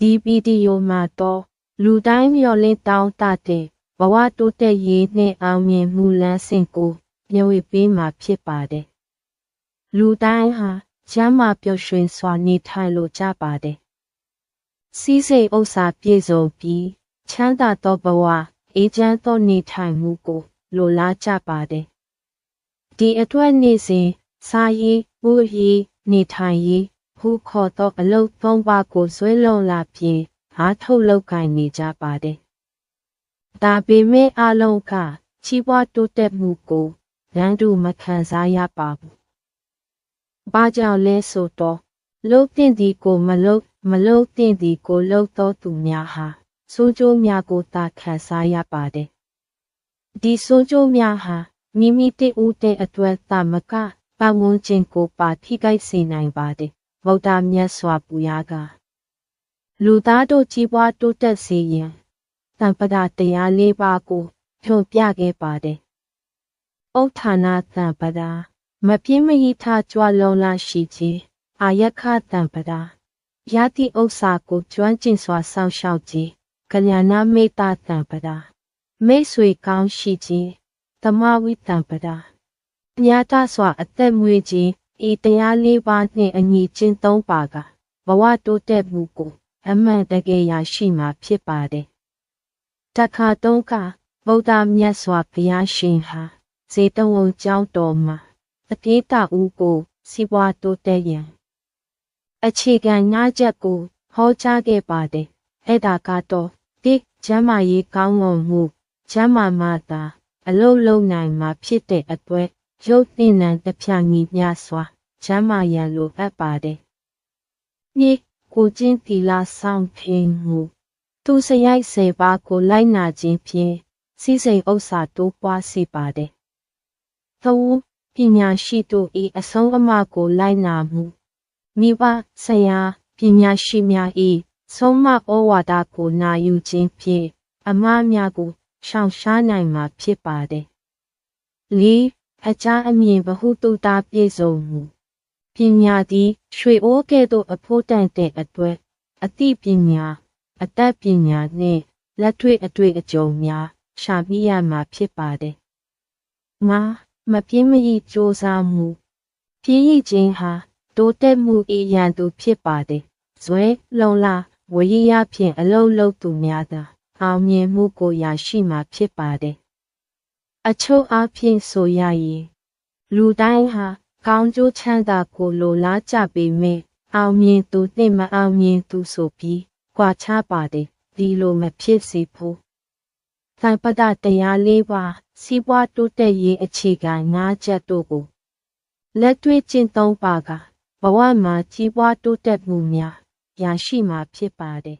ဒီဗီဒီယိုမှာတော့လူတိုင်းမျှော်လင့်တောင်းတတဲ့ဘဝတိုးတက်ရေးနဲ့အောင်မြင်မှုလမ်းစဉ်ကိုမျှဝေပေးမှာဖြစ်ပါတယ်။လူတိုင်းဟာကျမ်းမာပျော်ရွှင်စွာနေထိုင်လိုကြပါတယ်။စီးစိမ်ဥစ္စာပြည့်စုံပြီးချမ်းသာသောဘဝအေးချမ်းသောနေထိုင်မှုကိုလိုလားကြပါတယ်။ဒီအတွက်နေ့စဉ်စားရေး၊ဝတ်ရေး၊နေထိုင်ရေး ဟူခေါ်သောအလုပ်သုံးပါးကိုဆွဲလုံလာပြီးအားထုတ်လုပ်ကိုင်နေကြပါတယ်။ဒါပေမဲ့အလုံးကချီးပွားတိုးတက်မှုကိုရန်သူမခံစားရပါဘူး။ဘာကြောင့်လဲဆိုတော့လုတ်တင်ဒီကိုမလုတ်မလုတ်တင်ဒီကိုလုတ်တော်သူများဟာစိုးကျိုးများကိုသာခံစားရပါတယ်။ဒီစိုးကျိုးများဟာမိမိတည်ဦးတဲ့အတွက်သာမကပတ်ဝန်းကျင်ကိုပါထိခိုက်စေနိုင်ပါတယ်။ ဗုဒ္ဓမြတ်စွာဘုရားကလူသားတို့ကြီးပွားတိုးတက်စေရန်တံပဒတရားလေးပါးကိုဖြုံပြခဲ့ပါတယ်။ဩဌာနတံပဒမပြင်းမဟိထကြွလုံလာရှိခြင်းအာယခတံပဒယတိဥစ္စာကိုကျွမ်းကျင်စွာစောင့်ရှောက်ခြင်းကလျာဏမေတ္တာတံပဒမိတ်ဆွေကောင်းရှိခြင်းတမဝိတံပဒမြတ်တစွာအသက်မွေးခြင်း ဤတရားလေးပါးနှင့်အညီကျင့်သုံးပါကဘဝတိုးတက်မှုကို အမှန်တကယ်ရရှိမှာဖြစ်ပါတယ်။တခါတုန်းကဗုဒ္ဓမြတ်စွာဘုရားရှင်ဟာဇေတဝန်ကျောင်းတော်မှာအတေးတဦးကိုစီးပွားတိုးတက်ရန်အခြေခံငါးချက်ကိုဟောကြားခဲ့ပါတယ်။အဲ့ဒါကတော့တိကျမ်းမာရေးကောင်းမွန်မှုကျမ်းမာမှသာအလုံးလုံးနိုင်မှာဖြစ်တဲ့အတွက် ရုပ်သိနံတဖြာညီမြစွာကျမ်းမာရန်လိုအပ်ပါတယ်။နှစ်ကိုကျင်းတီလာဆောင်ဖင်မှုသူစရိုက်စေပါကိုလိုက်နာခြင်းဖြင့်စီစိန်ဥစ္စာတိုးပွားစေပါတယ်။သုံးပညာရှိတို့၏အဆုံးအမကိုလိုက်နာမှုမိဘဆရာပညာရှိများ၏ဆုံးမဩဝါဒကိုနာယူခြင်းဖြင့်အမှားများကိုရှောင်ရှားနိုင်မှာဖြစ်ပါတယ်။လေး အကြအမြင်ဗဟုတုတပြည့်စုံမှုပညာသည်ရွှေအိုးကဲ့သို့အဖို့တန်တဲ့အတွက်အသိပညာအတတ်ပညာနှင့်လက်တွေ့အတွေ့အကြုံများရှာမိရမှာဖြစ်ပါတယ်။ငါမပြင်းမရစ조사မှုပြင်းရခြင်းဟာတိုးတက်မှုအရန်သူဖြစ်ပါတယ်။ဇွဲလုံလာဝရရဖြင့်အလုံးလုံးသူများသာအောင်မြင်မှုကိုရရှိမှာဖြစ်ပါတယ်။ အချုပ်အားဖြင့်ဆိုရရင်လူတိုင်းဟာကောင်းကျိုးချမ်းသာကိုလိုလားကြပေမဲ့အောင်မြင်သူနှင့်မအောင်မြင်သူဆိုပြီးကွာခြားပါတယ်ဒီလိုမဖြစ်စေဖို့သံပဒတရားလေးပါးစီးပွားတိုးတက်ရေးအခြေခံ၅ချက်တို့ကိုလက်တွေ့ကျင့်သုံးပါကဘဝမှာကြီးပွားတိုးတက်မှုများရရှိမှာဖြစ်ပါတယ်